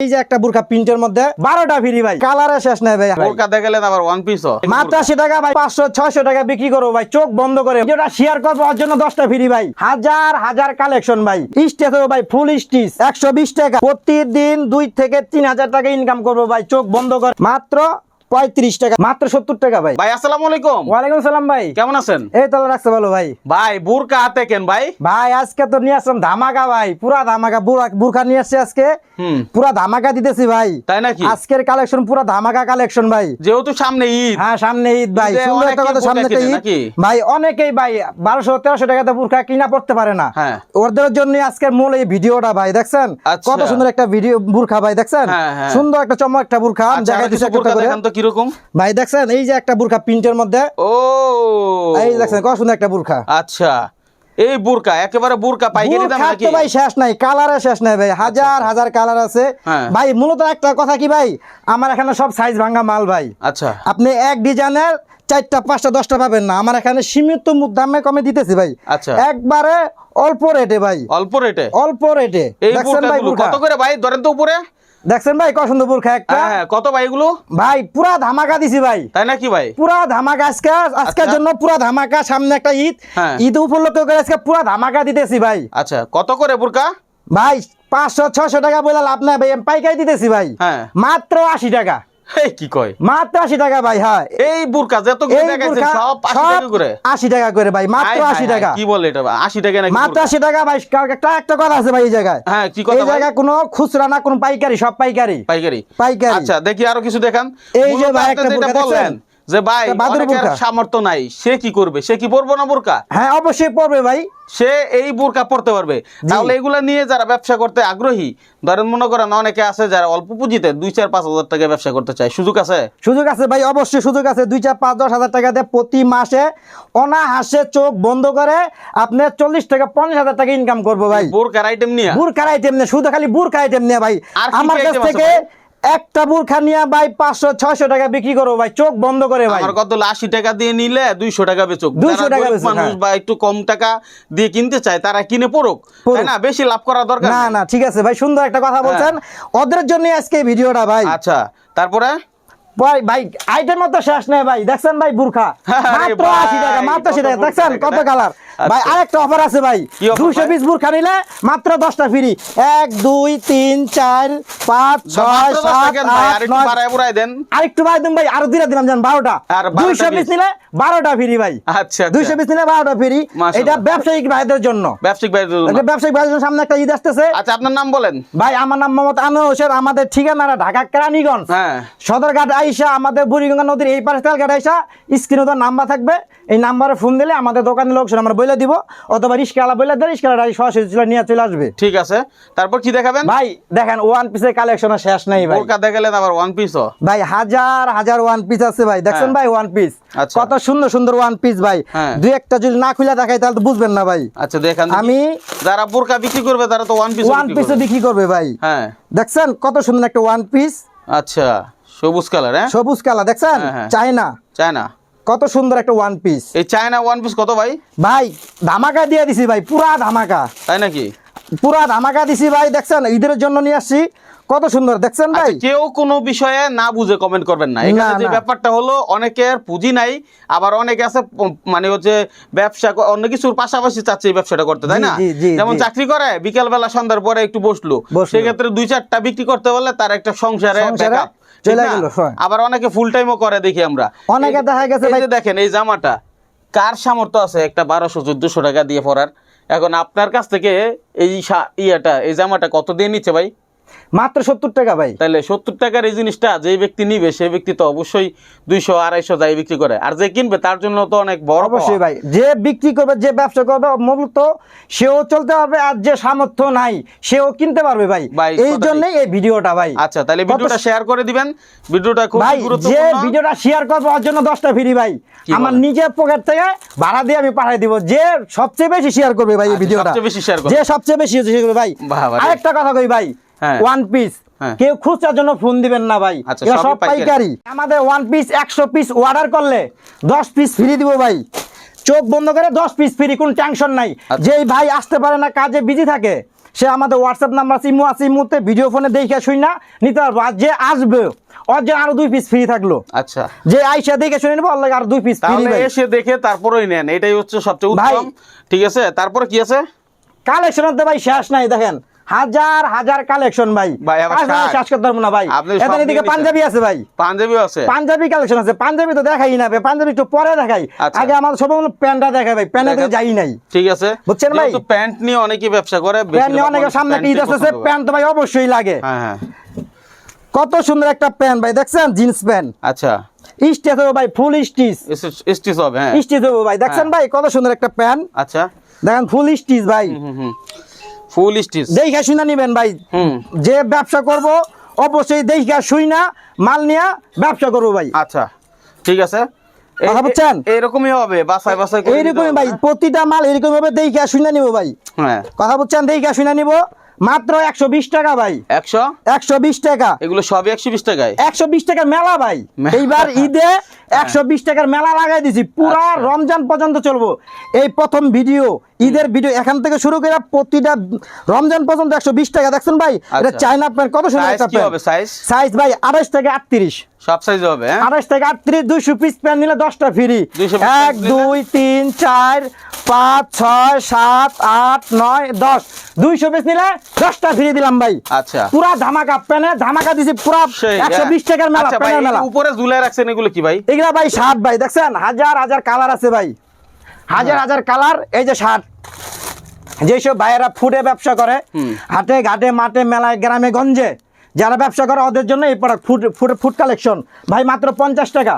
এই যে একটা প্রিন্টের মধ্যে বারোটা ফ্রি ভাই। কালারে শেষ নাই ভাই। বোরকা দেখালেন আবার ওয়ান পিস মাত্র আশি টাকা ভাই পাঁচশো ছয়শো টাকা বিক্রি করব ভাই। চোখ বন্ধ করে। যেটা শেয়ার করব ওর জন্য দশটা ফ্রি ভাই। হাজার হাজার কালেকশন ভাই। স্টেজ ভাই ফুল স্টিচ একশো বিশ টাকা। প্রতিদিন দুই থেকে তিন হাজার টাকা ইনকাম করব ভাই চোখ বন্ধ করে। মাত্র পঁয়ত্রিশ টাকা। মাত্র সত্তর টাকা ভাই। ভাই আসসালামু আলাইকুম। ওয়ালাইকুম সালাম ভাই। কেমন আছেন? এই তো রাখছে ভালো ভাই। ভাই বোরকা হাতে কেন ভাই? ভাই আজকে তো নিয়ে আসলাম ধামাকা ভাই। পুরা ধামাকা বুড়া নিয়ে আসছে আজকে। পুরা ধামাকা দিতেছি ভাই। তাই নাকি? আজকের কালেকশন পুরা ধামাকা কালেকশন ভাই। যেহেতু সামনে ঈদ। হ্যাঁ সামনে ঈদ ভাই। সুন্দর একটা কথা সামনে তো ঈদ। ভাই অনেকেই ভাই বারোশো তেরোশো টাকাতে বুরখা কিনা পড়তে পারে না। হ্যাঁ। ওদের জন্য আজকের মূল এই ভিডিওটা ভাই দেখছেন? আচ্ছা। কত সুন্দর একটা ভিডিও বুরখা ভাই দেখছেন? হ্যাঁ, হ্যাঁ। সুন্দর একটা চমক একটা বুরখা আচ্ছা, জায়গায় কিছু একটা করে। ভাই দেখছেন? এই যে একটা বুরখা প্রিন্টের মধ্যে। ও। এই দেখছেন কত সুন্দর একটা বুরখা। আচ্ছা। এই বোরকা একেবারে বোরকা পাইকারি দাম নাকি? ভাই শেষ নাই কালারে শেষ নাই ভাই হাজার হাজার কালার আছে। হ্যাঁ। ভাই মূলত একটা কথা কি ভাই আমার এখানে সব সাইজ ভাঙা মাল ভাই। আচ্ছা। আপনি এক ডিজাইনের চারটা পাঁচটা দশটা পাবেন না আমার এখানে সীমিত দামে কমে দিতেছি ভাই। আচ্ছা। একবারে অল্প রেটে ভাই। অল্প রেটে অল্প রেটে এই দেখছেন ভাই বুরখা। কত করে ভাই ধরেন তো উপরে? দেখছেন ভাই কসন্দপুর বুরখা একটা? হ্যাঁ হ্যাঁ, কত ভাই এগুলো? ভাই পুরা ধামাকা দিছি ভাই। তাই নাকি ভাই? পুরা ধামাকা আজকে আজকের আচ্ছা। জন্য পুরা ধামাকা সামনে একটা ঈদ। হ্যাঁ। ঈদ উপলক্ষে করে আজকে পুরা ধামাকা দিতেছি ভাই। আচ্ছা কত করে বোরকা ভাই পাঁচশো ছশো টাকা বলে লাভ নাই ভাই পাইকাই পাইকারি দিতেছি ভাই। হ্যাঁ। মাত্র আশি টাকা। এই কি কয়? মাত্র আশি টাকা ভাই হ্যাঁ। এই বোরকা যত এই দেখাইছেন সব 80 টাকা করে। আশি টাকা করে ভাই মাত্র হায়, হায়, আশি হায়, টাকা। কি বলে এটা? টাকা নাকি মাত্র টাকা ভাই একটা একটা কথা আছে ভাই এই জায়গায়। হ্যাঁ কি কথা এই ভাই কোনো খুচরা না কোনো পাইকারি সব পাইকারি। পাইকারি। পাইকারি। আচ্ছা দেখি আরও কিছু দেখান। এই যে ভাই একটা দেখছেন? যে ভাই। সামর্থ্য নাই। সে কি করবে? সে কি পরবো না বোরকা হ্যাঁ অবশ্যই পড়বে ভাই। সে এই বোরকা পড়তে পারবে। তাহলে এগুলা নিয়ে যারা ব্যবসা করতে আগ্রহী ধরেন মনে করেন অনেকে আছে যারা অল্প পুঁজিতে দুই চার পাঁচ হাজার টাকা ব্যবসা করতে চায়। সুযোগ আছে? সুযোগ আছে ভাই অবশ্যই সুযোগ আছে। দুই চার পাঁচ দশ হাজার টাকা দিয়ে প্রতি মাসে অনাহাসে চোখ বন্ধ করে আপনি চল্লিশ টাকা পঞ্চাশ হাজার টাকা ইনকাম করব ভাই। বোরকার আইটেম নিয়ে? বুরখার আইটেম নিয়ে শুধু খালি বুরখা আইটেম নিয়ে ভাই। আমার কাছ থেকে? একটা বুরখা নিয়ে ভাই পাঁচশো ছয়শো টাকা বিক্রি করব ভাই চোখ বন্ধ করে ভাই। আমার কত আশি টাকা দিয়ে নিলে দুইশো টাকা বেচুক। 200 যারা টাকা মানুষ হ্যাঁ। বা একটু কম টাকা দিয়ে কিনতে চায় তারা কিনে পড়ুক। না? বেশি লাভ করার দরকার না না ঠিক আছে ভাই সুন্দর একটা কথা বলছেন। ওদের জন্য আজকে ভিডিওটা ভাই। আচ্ছা তারপরে? ভাই ভাই আইটেম তো শেষ নেই ভাই। দেখছেন ভাই বুরখা? মাত্র আশি টাকা মাত্র আশি টাকা। দেখছেন কত হ্যাঁ? কালার ভাই আচ্ছা। আরেকটা অফার আছে ভাই। দুইশো পিস বুরখা নিলে মাত্র দশটা ফ্রি এক দুই তিন চার পাঁচ ছয় সাত ভাই, আট নয়। দেন। আরেকটু ভাই দিন ভাই আরও দিলে দিলাম জান বারোটা। আর 12টা দুইশো পিস নিলে বারোটা ফ্রি ভাই। আচ্ছা দুইশো পিস নিলে বারোটা ফ্রি এটা ব্যবসায়িক ভাইদের জন্য। ব্যবসায়িক বাইরে এটা ব্যবসায়িক ভাইদের জন্য সামনে একটা ঈদ আসতেছে। আচ্ছা আপনার নাম বলেন। ভাই আমার নাম মোহাম্মদ আনোয়ার হোসেন। আমাদের ঠিকানাটা ঢাকা কেরানীগঞ্জ। হ্যাঁ। সদরঘাট আইসা আমাদের বুড়িগঙ্গা নদীর এই পাশে তেলঘাট আইসা স্ক্রিনে তো নাম্বার থাকবে। এই নাম্বারে ফোন দিলে আমাদের দোকানের লোক আমরা বলে দিব অথবা রিস্কালা বলে দেয় রিস্কালা সরাসরি চলে নিয়ে চলে আসবে। ঠিক আছে। তারপর কি দেখাবেন? ভাই দেখেন ওয়ান পিসের কালেকশন শেষ নাই ভাই। বোরকা দেখালেন আবার ওয়ান পিসও ভাই হাজার হাজার ওয়ান পিস আছে ভাই। দেখছেন হ্যাঁ। ভাই ওয়ান পিস আচ্ছা। কত সুন্দর সুন্দর ওয়ান পিস ভাই। হ্যাঁ। দুই একটা যদি না খুলে দেখাই তাহলে তো বুঝবেন না ভাই। আচ্ছা দেখেন আমি যারা বোরকা বিক্রি করবে তারা তো ওয়ান পিস ওয়ান পিসও বিক্রি করবে ভাই। হ্যাঁ। দেখছেন কত সুন্দর একটা ওয়ান পিস আচ্ছা সবুজ কালার হ্যাঁ? সবুজ কালা দেখছেন? হ্যাঁ, হ্যাঁ। চায়না চায়না কত সুন্দর একটা ওয়ান পিস এই চায়না ওয়ান পিস কত ভাই? ভাই ধামাকা দিয়ে দিছি ভাই পুরা ধামাকা। তাই নাকি? পুরা ধামাকা দিছি ভাই দেখছেন? ঈদের জন্য নিয়ে আসছি। কত সুন্দর দেখছেন ভাই? আচ্ছা, কেউ কোনো বিষয়ে না বুঝে কমেন্ট করবেন না। এখানে যে ব্যাপারটা হলো অনেকের পুঁজি নাই আবার অনেকে আছে মানে হচ্ছে ব্যবসা অন্য কিছুর পাশাপাশি চাচ্ছে এই ব্যবসাটা করতে তাই না? যেমন চাকরি করে বিকেল বেলা সন্ধ্যার পরে একটু বসল। সেক্ষেত্রে দুই চারটা বিক্রি করতে পারলে তার একটা সংসারে সংসারে চলে গেল। আবার অনেকে ফুল টাইমও করে দেখি আমরা। অনেকে দেখা গেছে ভাই- দেখেন এই জামাটা কার সামর্থ্য আছে একটা বারোশো চোদ্দশো টাকা দিয়ে পরার? এখন আপনার কাছ থেকে এই ইয়েটা এই জামাটা কত দিয়ে নিচ্ছে ভাই? মাত্র সত্তর টাকা ভাই তাহলে সত্তর টাকার এই জিনিসটা যে ব্যক্তি নিবে সেই ব্যক্তি তো অবশ্যই দুইশো আড়াইশো যাই বিক্রি করে আর যে কিনবে তার জন্য তো অনেক বড় অবশ্যই ভাই যে বিক্রি করবে যে ব্যবসা করবে মূলত সেও চলতে পারবে আর যে সামর্থ্য নাই সেও কিনতে পারবে ভাই ভাই, এই কথাটাই। জন্যই এই ভিডিওটা ভাই আচ্ছা তাহলে কত- ভিডিওটা শেয়ার করে দিবেন ভিডিওটা খুব ভাই যে গুরুত্বপূর্ণ ভিডিওটা শেয়ার করব ওর জন্য দশটা ফ্রি ভাই কি আমার বলেন? নিজের পকেট থেকে ভাড়া দিয়ে আমি পাঠিয়ে দিব যে সবচেয়ে বেশি শেয়ার করবে ভাই এই আচ্ছা, ভিডিওটা সবচেয়ে বেশি share করবে। যে সবচেয়ে বেশি শেয়ার করবে ভাই বাহ, বাহ রে। আরেকটা কথা কই ভাই। ওয়ান পিস হ্যাঁ। কেউ খুচরার জন্য ফোন দিবেন না ভাই। আচ্ছা, সব পাইকারি। আমাদের ওয়ান পিস একশো পিস অর্ডার করলে দশ পিস ফ্রি দিব ভাই। চোখ বন্ধ করে দশ পিস ফ্রি কোন টেনশন নাই। আচ্ছা। যেই ভাই আসতে পারে না কাজে বিজি থাকে সে আমাদের হোয়াটসঅ্যাপ নাম্বার আছে ইমো আছে ইমোতে ভিডিও ফোনে দেখে শুই না নিতে পারব। আর যে আসবে ওর জন্য আরও দুই পিস ফ্রি থাকল। আচ্ছা। যে আইসা দেখে শুনে নেব লাগে আর দুই পিস তাহলে এসে দেখে তারপরেই নেন। এটাই হচ্ছে সবচেয়ে। উত্তম। ঠিক আছে? তারপরে কি আছে? কালেকশন তো ভাই শেষ নাই দেখেন। হাজার হাজার কালেকশন ভাই। শার্ট। শেষ করতে পারব না ভাই। এখানে এদিকে পাঞ্জাবি আছে ভাই। পাঞ্জাবিও আছে? পাঞ্জাবি কালেকশন আছে। পাঞ্জাবি তো দেখাই না ভাই পাঞ্জাবি একটু পরে দেখাই। আচ্ছা। আগে আমাদের সবাই বলো প্যান্টটা দেখাই ভাই প্যান্টে দেখান। যাই নাই। ঠিক আছে। বুঝছেন ভাই? যেহেতু প্যান্ট নিয়ে অনেকেই ব্যবসা করে প্যান্ট নিয়ে অনেকের সামনে ঈদ আসতেছে প্যান্ট তো ভাই অবশ্যই লাগে। হ্যাঁ হ্যাঁ। কত সুন্দর একটা প্যান্ট ভাই দেখছেন? Jeans pant. আচ্ছা। স্টিচ হবে ভাই ফুল স্টিচ। স্টিচ হবে হ্যাঁ। স্টিচ হবে ভাই। দেখছেন ভাই কত সুন্দর একটা প্যান্ট। আচ্ছা। দেখেন ফুল স্টিচ ভাই। হুম হুম। ফুল স্টিচ দেখা শুনা নিবেন ভাই। যে ব্যবসা করব অবশ্যই দেখে শুই না মাল নিয়ে ব্যবসা করব ভাই। আচ্ছা ঠিক আছে। কথা বুঝছেন? এরকমই হবে বাসায় বাসায় হবে, ভাই হ্যাঁ? প্রতিটা মাল এরকম ভাবে দেখে শুনে নিবো ভাই। হ্যাঁ। কথা বুঝছেন? দেখা শুনে নিবো। মাত্র একশো বিশ টাকা ভাই। একশো? একশো বিশ টাকা। এগুলো সবই একশো বিশ টাকায়? একশো বিশ টাকার মেলা ভাই। এইবার ঈদে একশো বিশ টাকার মেলা লাগাই দিছি। পুরা আচ্ছা। রমজান পর্যন্ত চলবো। এই প্রথম ভিডিও ঈদের ভিডিও এখান থেকে শুরু করে প্রতিটা রমজান পর্যন্ত একশো বিশ টাকা। দেখছেন ভাই? এটা আচ্ছা। চাইনা প্যান্ট কত সুন্দর সাইজ হবে সাইজ সাইজ ভাই আঠাশ থেকে আটত্রিশ। সব সাইজ হবে হ্যাঁ? আঠাশ থেকে আটত্রিশ দুইশো পিস প্যান্ট নিলে দশটা ফ্রি এক দুই তিন চার পাঁচ ছয় সাত আট নয় দশ। দুইশো পিস নিলে দশটা ফ্রি দিলাম ভাই। আচ্ছা। পুরা ধামাকা প্যানে ধামাকা দিছি পুরা একশো হ্যাঁ। বিশ টাকার মেলা আচ্ছা প্যানের মেলা। উপরে ঝুলে রাখছেন এগুলো কি ভাই? এগুলা ভাই শার্ট ভাই দেখছেন? হাজার হাজার কালার আছে ভাই। হাজার হ্যাঁ। হাজার কালার এই যে শার্ট যেসব ভাইয়েরা ফুডে ব্যবসা করে হাটে ঘাটে মাঠে মেলায় গ্রামে গঞ্জে যারা ব্যবসা করে ওদের জন্য এই product food food food collection ভাই মাত্র পঞ্চাশ টাকা।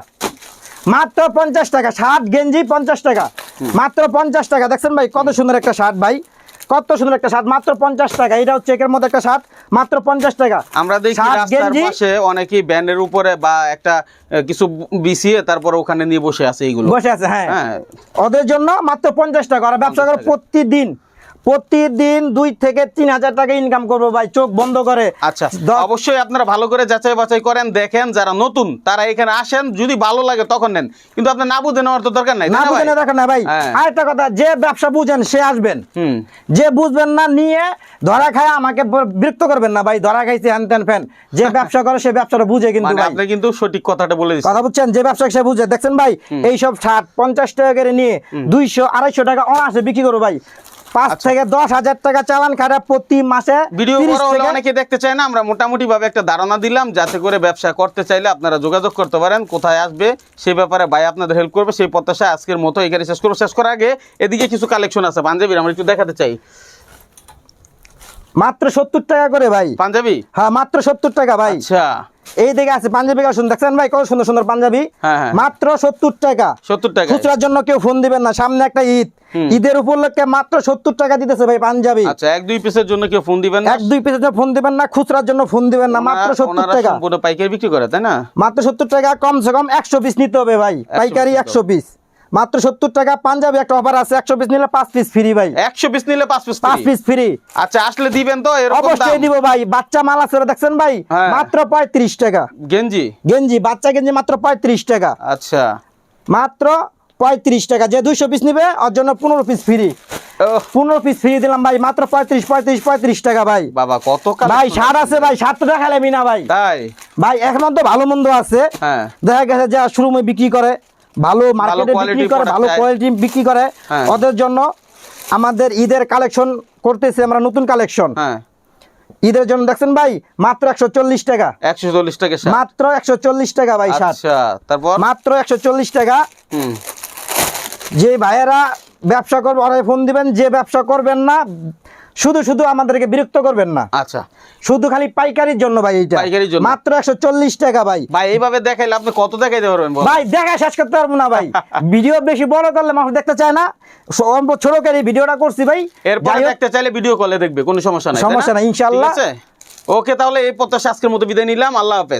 মাত্র পঞ্চাশ টাকা। শার্ট গেঞ্জি পঞ্চাশ টাকা। মাত্র পঞ্চাশ টাকা। দেখছেন ভাই কত সুন্দর একটা শার্ট ভাই। কত সুন্দর একটা শার্ট মাত্র পঞ্চাশ টাকা। এটা হচ্ছে একের মধ্যে একটা শার্ট মাত্র পঞ্চাশ টাকা। আমরা দেখি রাস্তার পাশে অনেকেই ব্যান্ডের উপরে বা একটা কিছু বিছিয়ে তারপর ওখানে নিয়ে বসে আছে এইগুলো। বসে আছে হ্যাঁ। হ্যাঁ। ওদের জন্য মাত্র পঞ্চাশ টাকা। ব্যবসা করে প্রতিদিন। প্রতিদিন দুই থেকে তিন হাজার টাকা ইনকাম করব ভাই চোখ বন্ধ করে। আচ্ছা অবশ্যই আপনারা ভালো করে যাচাই বাছাই করেন দেখেন যারা নতুন তারা এখানে আসেন যদি ভালো লাগে তখন নেন। কিন্তু আপনি না বুঝে নেওয়ার তো দরকার নাই না? বুঝেন দেখেন না ভাই। হ্যাঁ। আরেকটা কথা যে ব্যবসা বুঝেন সে আসবেন। যে বুঝবেন না নিয়ে ধরা খায় আমাকে বিরক্ত করবেন না ভাই। ধরা খাইছে হ্যান ত্যান ফ্যান। যে ব্যবসা করে সে ব্যবসাটা বুঝে কিন্তু মানে আপনি কিন্তু সঠিক কথাটা বলে কথা বুঝছেন? যে ব্যবসা সে বুঝে। দেখছেন ভাই এইসব ষাট পঞ্চাশ টাকা করে নিয়ে দুইশো আড়াইশো টাকা অনাসে বিক্রি করব ভাই। পাঁচ থেকে দশ হাজার টাকা চালান খাটা প্রতি মাসে ভিডিও 30 বড় হলে থেকে- অনেকে দেখতে চায় না আমরা মোটামুটি ভাবে একটা ধারণা দিলাম যাতে করে ব্যবসা করতে চাইলে আপনারা যোগাযোগ করতে পারেন কোথায় আসবে সেই ব্যাপারে ভাই আপনাদের হেল্প করবে সেই আজকের মতো এখানে শেষ করব। শেষ করার আগে এদিকে কিছু কালেকশন আছে পাঞ্জাবির আমরা একটু দেখাতে চাই। মাত্র সত্তর টাকা করে ভাই। পাঞ্জাবি? হ্যাঁ মাত্র সত্তর টাকা ভাই। আচ্ছা। এই দিকে আছে পাঞ্জাবি কালেকশন। দেখছেন ভাই কত সুন্দর সুন্দর পাঞ্জাবি? হ্যাঁ, হ্যাঁ। মাত্র সত্তর টাকা। সত্তর টাকা। খুচরার জন্য কেউ ফোন দিবেন না। সামনে একটা ঈদ। ঈদের উপলক্ষে মাত্র সত্তর টাকা দিতেছে ভাই পাঞ্জাবি। আচ্ছা এক দুই পিসের জন্য কেউ ফোন দিবেন না? এক দুই পিসের জন্য ফোন দিবেন না খুচরার জন্য ফোন দিবেন না। মাত্র সত্তর টাকা। সম্পূর্ণ পাইকারি বিক্রি করে তাই না? মাত্র সত্তর টাকা কমসে কম একশো পিস নিতে হবে ভাই। পাইকারি একশো পিস মাত্র সত্তর টাকা পাঞ্জাবি একটা অফার আছে একশো পিস নিলে পাঁচ পিস ফ্রি ভাই। একশো পিস নিলে পাঁচ পিস পাঁচ পিস ফ্রি আচ্ছা আসলে দিবেন তো অবশ্যই দিব ভাই বাচ্চা মাল আছে দেখছেন ভাই? হ্যাঁ। মাত্র পঁয়ত্রিশ টাকা। গেঞ্জি? গেঞ্জি বাচ্চা গেঞ্জি মাত্র পঁয়ত্রিশ টাকা। আচ্ছা। মাত্র পঁয়ত্রিশ টাকা। যে দুইশো পিস নিবে ওর জন্য পনেরো পিস ফ্রি পনেরো পিস ফ্রি দিলাম ভাই মাত্র পঁয়ত্রিশ পঁয়ত্রিশ পঁয়ত্রিশ টাকা ভাই। বাবা কত ভাই সার আছে ভাই সার তো দেখালামই না ভাই। তাই? ভাই এখন তো ভালো মন্দ আছে। হ্যাঁ। দেখা গেছে যে শোরুমে বিক্রি করে। ভালো মার্কেটে বিক্রি করে ভালো কোয়ালিটি বিক্রি করে। ওদের জন্য আমাদের ঈদের কালেকশন করতেছি আমরা নতুন কালেকশন হ্যাঁ। ঈদের জন্য দেখছেন ভাই মাত্র একশো চল্লিশ টাকা। একশো চল্লিশ টাকা মাত্র একশো চল্লিশ টাকা ভাই আচ্ছা তারপর? মাত্র একশো চল্লিশ টাকা। যে ভাইয়েরা ব্যবসা করবে ওরা ফোন দিবেন যে ব্যবসা করবেন না শুধু শুধু আমাদেরকে বিরক্ত করবেন না। আচ্ছা। শুধু খালি পাইকারির জন্য ভাই এইটা। পাইকারির জন্য। মাত্র একশো চল্লিশ টাকা ভাই। ভাই এইভাবে দেখাইলে আপনি কত দেখাইতে পারবেন ভাই দেখা শেষ করতে পারব না ভাই। ভিডিও বেশি বড় করলে মানুষ দেখতে চায় না। অল্প ছোট করে ভিডিওটা করছি ভাই। এরপরে দেখতে চাইলে ভিডিও কলে দেখবে কোনো সমস্যা নাই? সমস্যা নাই, ইনশাআল্লাহ। ঠিক আছে? ওকে তাহলে এই প্রত্যাশা আজকের মতো বিদায় নিলাম আল্লাহ হাফেজ।